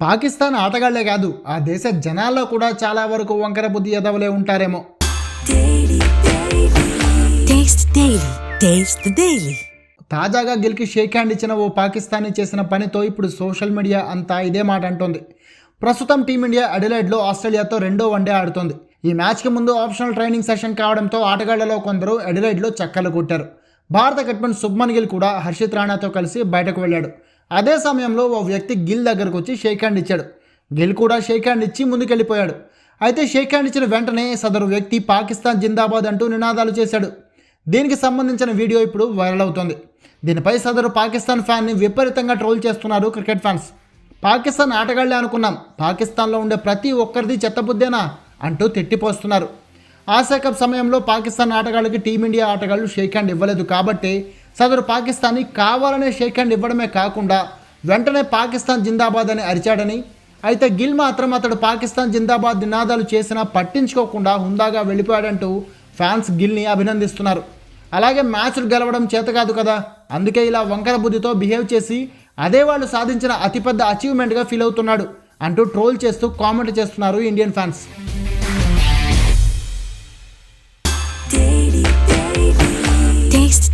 పాకిస్తాన్ ఆటగాళ్ళే కాదు ఆ దేశ జనాల్లో కూడా చాలా వరకు వంకర బుద్ధి ఎదవలే ఉంటారేమో. తాజాగా గిల్కి షేక్ హ్యాండ్ ఇచ్చిన ఓ పాకిస్తానీ చేసిన పనితో ఇప్పుడు సోషల్ మీడియా అంతా ఇదే మాట అంటోంది. ప్రస్తుతం టీమిండియా అడిలైడ్లో ఆస్ట్రేలియాతో రెండో వన్డే ఆడుతోంది. ఈ మ్యాచ్కి ముందు ఆప్షనల్ ట్రైనింగ్ సెషన్ కావడంతో ఆటగాళ్ళలో కొందరు అడిలైడ్లో చక్కలు కొట్టారు. భారత కెప్టెన్ శుభ్మన్ గిల్ కూడా హర్షిత్ రాణాతో కలిసి బయటకు వెళ్ళాడు. అదే సమయంలో ఓ వ్యక్తి గిల్ దగ్గరకు వచ్చి షేక్ హ్యాండ్ ఇచ్చాడు. గిల్ కూడా షేక్ హ్యాండ్ ఇచ్చి ముందుకెళ్ళిపోయాడు. అయితే షేక్ హ్యాండ్ ఇచ్చిన వెంటనే సదరు వ్యక్తి పాకిస్తాన్ జిందాబాద్ అంటూ నినాదాలు చేశాడు. దీనికి సంబంధించిన వీడియో ఇప్పుడు వైరల్ అవుతోంది. దీనిపై సదరు పాకిస్తాన్ ఫ్యాన్ని విపరీతంగా ట్రోల్ చేస్తున్నారు క్రికెట్ ఫ్యాన్స్. పాకిస్తాన్ ఆటగాళ్ళే అనుకున్నాం. పాకిస్తాన్లో ఉండే ప్రతి ఒక్కరిది చెత్తబుద్దేనా అంటూ తిట్టిపోస్తున్నారు. ఆసియా కప్ సమయంలో పాకిస్తాన్ ఆటగాళ్ళకి టీమిండియా ఆటగాళ్ళు షేక్ హ్యాండ్ ఇవ్వలేదు కాబట్టి సదరు పాకిస్తానీ కావాలనే షేక్ హ్యాండ్ ఇవ్వడమే కాకుండా వెంటనే పాకిస్తాన్ జిందాబాద్ అని అరిచాడని అయితే గిల్ మాత్రం అతడు పాకిస్తాన్ జిందాబాద్ నినాదాలు చేసినా పట్టించుకోకుండా హుందాగా వెళ్ళిపోయాడంటూ ఫ్యాన్స్ గిల్ని అభినందిస్తున్నారు. అలాగే మ్యాచ్లు గెలవడం చేత కాదు కదా అందుకే ఇలా వంకర బుద్ధితో బిహేవ్ చేసి అదే వాళ్ళు సాధించిన అతిపెద్ద అచీవ్మెంట్గా ఫీల్ అవుతున్నాడు అంటూ ట్రోల్ చేస్తూ కామెంట్ చేస్తున్నారు Indian fans